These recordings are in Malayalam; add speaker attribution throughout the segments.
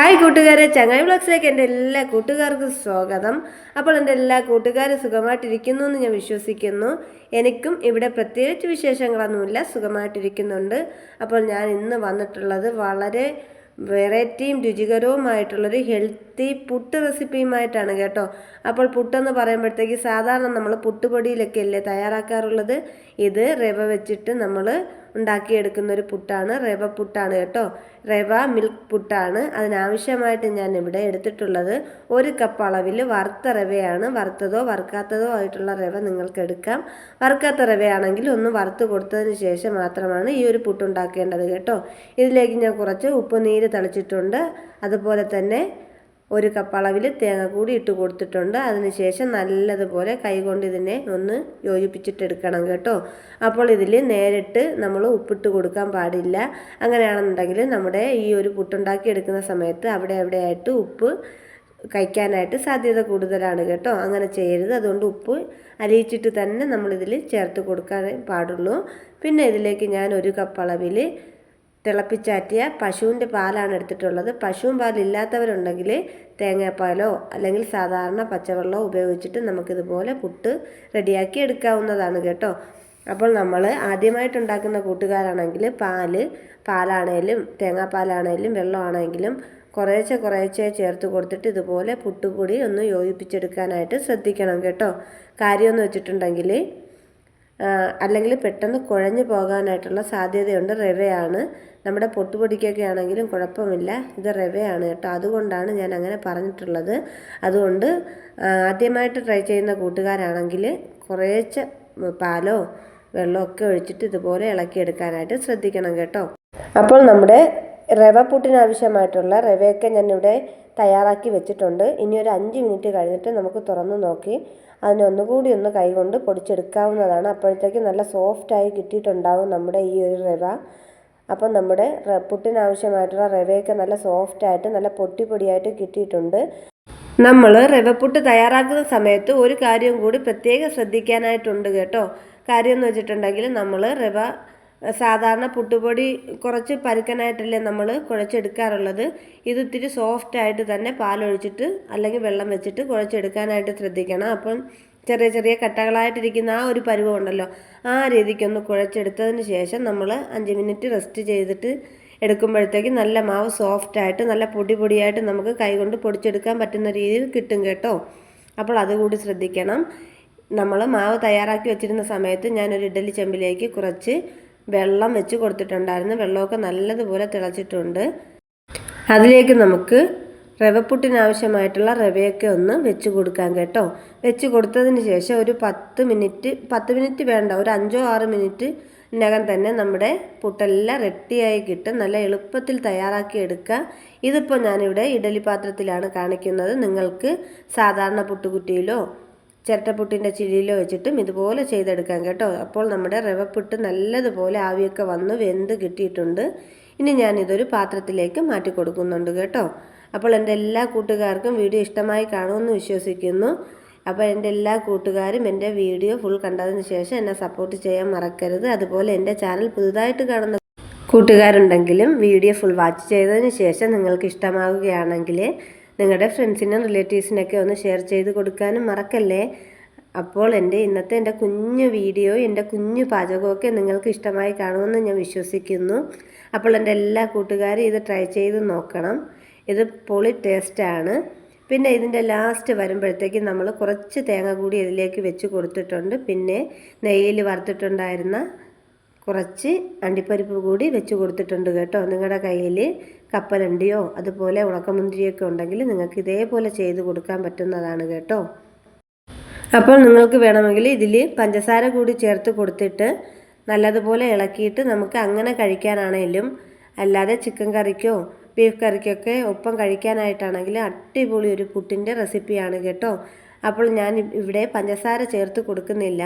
Speaker 1: ഹായ് കൂട്ടുകാരെ ചങ്ങായി ബ്ലോഗ്സിലേക്ക് എന്റെ എല്ലാ കൂട്ടുകാർക്കും സ്വാഗതം. അപ്പോൾ എന്റെ എല്ലാ കൂട്ടുകാരും സുഖമായിട്ടിരിക്കുന്നു എന്ന് ഞാൻ വിശ്വസിക്കുന്നു. എനിക്കും ഇവിടെ പ്രത്യേകിച്ച് വിശേഷങ്ങളൊന്നുമില്ല സുഖമായിട്ടിരിക്കുന്നുണ്ട്. അപ്പോൾ ഞാൻ ഇന്ന് വന്നിട്ടുള്ളത് വളരെ വെറൈറ്റിയും രുചികരവുമായിട്ടുള്ളൊരു ഹെൽത്തി പുട്ട് റെസിപ്പിയുമായിട്ടാണ് കേട്ടോ. അപ്പോൾ പുട്ടെന്ന് പറയുമ്പോഴത്തേക്ക് സാധാരണ നമ്മൾ പുട്ടുപൊടിയിലൊക്കെ അല്ലേ തയ്യാറാക്കാറുള്ളത്? ഇത് റവ വെച്ചിട്ട് നമ്മൾ ഉണ്ടാക്കിയെടുക്കുന്ന ഒരു പുട്ടാണ്. റവ പുട്ടാണ് കേട്ടോ. റവ മിൽക്ക് പുട്ടാണ്. അതിനാവശ്യമായിട്ട് ഞാൻ ഇവിടെ എടുത്തിട്ടുള്ളത് ഒരു കപ്പ് അളവിൽ വറുത്ത റവയാണ്. വറുത്തതോ വറുക്കാത്തതോ ആയിട്ടുള്ള റവ നിങ്ങൾക്ക് എടുക്കാം. വറുക്കാത്ത റവയാണെങ്കിൽ ഒന്ന് വറുത്ത് കൊടുത്തതിന് ശേഷം മാത്രമാണ് ഈ ഒരു പുട്ട് ഉണ്ടാക്കേണ്ടത് കേട്ടോ. ഇതിലേക്ക് ഞാൻ കുറച്ച് ഉപ്പ് നീര് തളിച്ചിട്ടുണ്ട്. അതുപോലെ തന്നെ ഒരു കപ്പ് അളവിൽ തേങ്ങ കൂടി ഇട്ട് കൊടുത്തിട്ടുണ്ട്. അതിനുശേഷം നല്ലതുപോലെ കൈകൊണ്ട് ഇതിനെ ഒന്ന് യോജിപ്പിച്ചിട്ടെടുക്കണം കേട്ടോ. അപ്പോൾ ഇതിൽ നേരിട്ട് നമ്മൾ ഉപ്പിട്ട് കൊടുക്കാൻ പാടില്ല. അങ്ങനെയാണെന്നുണ്ടെങ്കിൽ നമ്മുടെ ഈ ഒരു പുട്ടുണ്ടാക്കി എടുക്കുന്ന സമയത്ത് അവിടെ എവിടെയായിട്ട് ഉപ്പ് കഴിക്കാനായിട്ട് സാധ്യത കൂടുതലാണ് കേട്ടോ. അങ്ങനെ ചെയ്യരുത്. അതുകൊണ്ട് ഉപ്പ് അലിയിച്ചിട്ട് തന്നെ നമ്മളിതിൽ ചേർത്ത് കൊടുക്കാൻ പാടുള്ളൂ. പിന്നെ ഇതിലേക്ക് ഞാൻ ഒരു കപ്പ് അളവിൽ തിളപ്പിച്ചാറ്റിയ പശുവിന്റെ പാലാണ് എടുത്തിട്ടുള്ളത്. പശുവും പാലില്ലാത്തവരുണ്ടെങ്കിൽ തേങ്ങാപ്പാലോ അല്ലെങ്കിൽ സാധാരണ പച്ചവെള്ളമോ ഉപയോഗിച്ചിട്ട് നമുക്കിതുപോലെ പുട്ട് റെഡിയാക്കി എടുക്കാവുന്നതാണ് കേട്ടോ. അപ്പോൾ നമ്മൾ ആദ്യമായിട്ടുണ്ടാക്കുന്ന കൂട്ടുകാരാണെങ്കിൽ പാൽ പാലാണേലും തേങ്ങാപ്പാലാണേലും വെള്ളമാണെങ്കിലും കുറേശ്ശെ കുറേശ്ശെ ചേർത്ത് കൊടുത്തിട്ട് ഇതുപോലെ പുട്ടുപൊടി ഒന്ന് യോജിപ്പിച്ചെടുക്കാനായിട്ട് ശ്രദ്ധിക്കണം കേട്ടോ. കാര്യമെന്ന് വെച്ചിട്ടുണ്ടെങ്കിൽ അല്ലെങ്കിൽ പെട്ടെന്ന് കുഴഞ്ഞു പോകാനായിട്ടുള്ള സാധ്യതയുണ്ട് റവയാണ്. നമ്മുടെ പൊട്ടുപൊടിക്കൊക്കെ ആണെങ്കിലും കുഴപ്പമില്ല. ഇത് റവയാണ് കേട്ടോ. അതുകൊണ്ടാണ് ഞാൻ അങ്ങനെ പറഞ്ഞിട്ടുള്ളത്. അതുകൊണ്ട് ആദ്യമായിട്ട് ട്രൈ ചെയ്യുന്ന കൂട്ടുകാരാണെങ്കിൽ കുറേച്ച പാലോ വെള്ളമൊക്കെ ഒഴിച്ചിട്ട് ഇതുപോലെ ഇളക്കിയെടുക്കാനായിട്ട് ശ്രദ്ധിക്കണം കേട്ടോ. അപ്പോൾ നമ്മുടെ റവ പുട്ടിനാവശ്യമായിട്ടുള്ള റവയൊക്കെ ഞാനിവിടെ തയ്യാറാക്കി വെച്ചിട്ടുണ്ട്. ഇനി ഒരു അഞ്ച് മിനിറ്റ് കഴിഞ്ഞിട്ട് നമുക്ക് തുറന്ന് നോക്കി. അതിനെ ഒന്നുകൂടി ഒന്ന് കൈകൊണ്ട് പൊടിച്ചെടുക്കാവുന്നതാണ്. അപ്പോഴത്തേക്ക് നല്ല സോഫ്റ്റായി കിട്ടിയിട്ടുണ്ടാവും നമ്മുടെ ഈ ഒരു റവ. അപ്പം നമ്മുടെ പുട്ടിനാവശ്യമായിട്ടുള്ള റവയൊക്കെ നല്ല സോഫ്റ്റായിട്ട് നല്ല പൊട്ടി പൊടിയായിട്ട് കിട്ടിയിട്ടുണ്ട്. നമ്മൾ റവപ്പുട്ട് തയ്യാറാക്കുന്ന സമയത്ത് ഒരു കാര്യം കൂടി പ്രത്യേകം ശ്രദ്ധിക്കാനായിട്ടുണ്ട് കേട്ടോ. കാര്യം എന്ന് വെച്ചിട്ടുണ്ടെങ്കിൽ നമ്മൾ റവ സാധാരണ പുട്ടുപൊടി കുറച്ച് പരുക്കനായിട്ടല്ലേ നമ്മൾ കുഴച്ചെടുക്കാറുള്ളത്. ഇത് ഇത്തിരി സോഫ്റ്റായിട്ട് തന്നെ പാലൊഴിച്ചിട്ട് അല്ലെങ്കിൽ വെള്ളം വെച്ചിട്ട് കുഴച്ചെടുക്കാനായിട്ട് ശ്രദ്ധിക്കണം. അപ്പം ചെറിയ ചെറിയ കട്ടകളായിട്ടിരിക്കുന്ന ആ ഒരു പരുവം ഉണ്ടല്ലോ ആ രീതിക്കൊന്ന് കുഴച്ചെടുത്തതിന് ശേഷം നമ്മൾ അഞ്ച് മിനിറ്റ് റെസ്റ്റ് ചെയ്തിട്ട് എടുക്കുമ്പോഴത്തേക്ക് നല്ല മാവ് സോഫ്റ്റായിട്ട് നല്ല പൊടി പൊടിയായിട്ട് നമുക്ക് കൈകൊണ്ട് പൊടിച്ചെടുക്കാൻ പറ്റുന്ന രീതിയിൽ കിട്ടും കേട്ടോ. അപ്പോൾ അതുകൂടി ശ്രദ്ധിക്കണം. നമ്മൾ മാവ് തയ്യാറാക്കി വെച്ചിരുന്ന സമയത്ത് ഞാനൊരു ഇഡ്ഡലി ചെമ്പിലേക്ക് കുറച്ച് വെള്ളം വെച്ച് കൊടുത്തിട്ടുണ്ടായിരുന്നു. വെള്ളമൊക്കെ നല്ലതുപോലെ തിളച്ചിട്ടുണ്ട്. അതിലേക്ക് നമുക്ക് റവപ്പുട്ടിനാവശ്യമായിട്ടുള്ള റവയൊക്കെ ഒന്ന് വെച്ച് കൊടുക്കാം കേട്ടോ. വെച്ച് കൊടുത്തതിന് ശേഷം ഒരു പത്ത് മിനിറ്റ് പത്ത് മിനിറ്റ് വേണ്ട ഒരു അഞ്ചോ ആറ് മിനിറ്റ് ഇതിനകം തന്നെ നമ്മുടെ പുട്ടെല്ലാം റെഡിയായി കിട്ടും. നല്ല എളുപ്പത്തിൽ തയ്യാറാക്കി എടുക്കുക. ഇതിപ്പോൾ ഞാനിവിടെ ഇഡലി പാത്രത്തിലാണ് കാണിക്കുന്നത്. നിങ്ങൾക്ക് സാധാരണ പുട്ടുകുറ്റിയിലോ ചിരട്ടപ്പുട്ടിന്റെ ചില്ലിയിലോ വെച്ചിട്ടും ഇതുപോലെ ചെയ്തെടുക്കാം കേട്ടോ. അപ്പോൾ നമ്മുടെ റവപ്പുട്ട് നല്ലതുപോലെ ആവിയൊക്കെ വന്ന് വെന്ത് കിട്ടിയിട്ടുണ്ട്. ഇനി ഞാനിതൊരു പാത്രത്തിലേക്ക് മാറ്റി കൊടുക്കുന്നുണ്ട് കേട്ടോ. അപ്പോൾ എന്റെ എല്ലാ കൂട്ടുകാർക്കും വീഡിയോ ഇഷ്ടമായി കാണുമെന്ന് വിശ്വസിക്കുന്നു. അപ്പോൾ എന്റെ എല്ലാ കൂട്ടുകാരും എന്റെ വീഡിയോ ഫുൾ കണ്ടതിന് ശേഷം എന്നെ സപ്പോർട്ട് ചെയ്യാൻ മറക്കരുത്. അതുപോലെ എന്റെ ചാനൽ പുതുതായിട്ട് കാണുന്ന കൂട്ടുകാരുണ്ടെങ്കിലും വീഡിയോ ഫുൾ വാച്ച് ചെയ്തതിന് ശേഷം നിങ്ങൾക്ക് ഇഷ്ടമാവുകയാണെങ്കിൽ നിങ്ങളുടെ ഫ്രണ്ട്സിനും റിലേറ്റീവ്സിനൊക്കെ ഒന്ന് ഷെയർ ചെയ്ത് കൊടുക്കാനും മറക്കല്ലേ? അപ്പോൾ എന്റെ ഇന്നത്തെ എന്റെ കുഞ്ഞു വീഡിയോ എന്റെ കുഞ്ഞു പാചകമൊക്കെ നിങ്ങൾക്ക് ഇഷ്ടമായി കാണുമെന്ന് ഞാൻ വിശ്വസിക്കുന്നു. അപ്പോൾ എന്റെ എല്ലാ കൂട്ടുകാരും ഇത് ട്രൈ ചെയ്ത് നോക്കണം. ഇത് പൊളി ടേസ്റ്റാണ്. പിന്നെ ഇതിന്റെ ലാസ്റ്റ് വരുമ്പോഴത്തേക്ക് നമ്മൾ കുറച്ച് തേങ്ങ കൂടി ഇതിലേക്ക് വെച്ച് കൊടുത്തിട്ടുണ്ട്. പിന്നെ നെയ്യിൽ വറുത്തിട്ടുണ്ടായിരുന്ന കുറച്ച് അണ്ടിപ്പരിപ്പ് കൂടി വെച്ച് കൊടുത്തിട്ടുണ്ട് കേട്ടോ നിങ്ങളുടെ കയ്യിൽ. കപ്പലണ്ടിയോ അതുപോലെ ഉണക്കമുന്തിരിയൊക്കെ ഉണ്ടെങ്കിൽ നിങ്ങൾക്ക് ഇതേപോലെ ചെയ്ത് കൊടുക്കാൻ പറ്റുന്നതാണ് കേട്ടോ. അപ്പോൾ നിങ്ങൾക്ക് വേണമെങ്കിൽ ഇതിൽ പഞ്ചസാര കൂടി ചേർത്ത് കൊടുത്തിട്ട് നല്ലതുപോലെ ഇളക്കിയിട്ട് നമുക്ക് അങ്ങനെ കഴിക്കാനാണേലും അല്ലാതെ ചിക്കൻ കറിക്കോ ബീഫ് കറിക്കൊക്കെ ഒപ്പം കഴിക്കാനായിട്ടാണെങ്കിൽ അടിപൊളി ഒരു പുട്ടിന്റെ റെസിപ്പിയാണ് കേട്ടോ. അപ്പോൾ ഞാൻ ഇവിടെ പഞ്ചസാര ചേർത്ത് കൊടുക്കുന്നില്ല.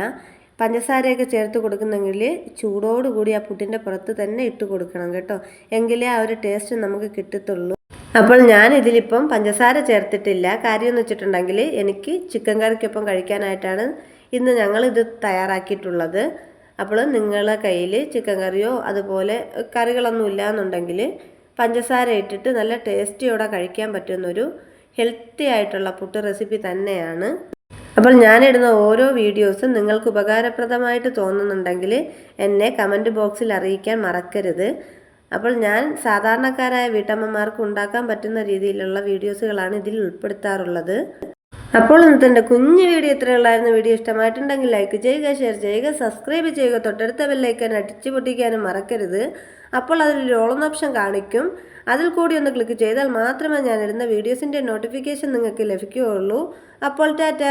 Speaker 1: പഞ്ചസാരയൊക്കെ ചേർത്ത് കൊടുക്കുന്നെങ്കിൽ ചൂടോടുകൂടി ആ പുട്ടിന്റെ പുറത്ത് തന്നെ ഇട്ട് കൊടുക്കണം കേട്ടോ. എങ്കിലേ ആ ഒരു ടേസ്റ്റ് നമുക്ക് കിട്ടത്തുള്ളൂ. അപ്പോൾ ഞാൻ ഇതിലിപ്പം പഞ്ചസാര ചേർത്തിട്ടില്ല. കാര്യം എന്ന് വെച്ചിട്ടുണ്ടെങ്കിൽ എനിക്ക് ചിക്കൻ കറിക്കൊപ്പം കഴിക്കാനായിട്ടാണ് ഇന്ന് ഞങ്ങൾ ഇത് തയ്യാറാക്കിയിട്ടുള്ളത്. അപ്പോൾ നിങ്ങളുടെ കയ്യിൽ ചിക്കൻ കറിയോ അതുപോലെ കറികളൊന്നും ഇല്ല എന്നുണ്ടെങ്കിൽ പഞ്ചസാര ഇട്ടിട്ട് നല്ല ടേസ്റ്റിയോടെ കഴിക്കാൻ പറ്റുന്നൊരു ഹെൽത്തി ആയിട്ടുള്ള പുട്ട് റെസിപ്പി തന്നെയാണ്. അപ്പോൾ ഞാനിടുന്ന ഓരോ വീഡിയോസും നിങ്ങൾക്ക് ഉപകാരപ്രദമായിട്ട് തോന്നുന്നുണ്ടെങ്കിൽ എന്നെ കമന്റ് ബോക്സിൽ അറിയിക്കാൻ മറക്കരുത്. അപ്പോൾ ഞാൻ സാധാരണക്കാരായ വീട്ടമ്മമാർക്ക് ഉണ്ടാക്കാൻ പറ്റുന്ന രീതിയിലുള്ള വീഡിയോസുകളാണ് ഇതിൽ ഉൾപ്പെടുത്താറുള്ളത്. അപ്പോൾ ഇന്നത്തെ എന്റെ കുഞ്ഞു വീഡിയോ ഇത്രയുള്ളായിരുന്നു വീഡിയോ ഇഷ്ടമായിട്ടുണ്ടെങ്കിൽ ലൈക്ക് ചെയ്യുക ഷെയർ ചെയ്യുക സബ്സ്ക്രൈബ് ചെയ്യുക തൊട്ടടുത്ത ബെല്ലൈക്കൻ അടിച്ചു പൊട്ടിക്കാനും മറക്കരുത്. അപ്പോൾ അതിൽ ഓളുന്ന ഓപ്ഷൻ കാണിക്കും. അതിൽ കൂടി ഒന്ന് ക്ലിക്ക് ചെയ്താൽ മാത്രമേ ഞാനിടുന്ന വീഡിയോസിന്റെ നോട്ടിഫിക്കേഷൻ നിങ്ങൾക്ക് ലഭിക്കുകയുള്ളൂ. അപ്പോൾ ടാറ്റ!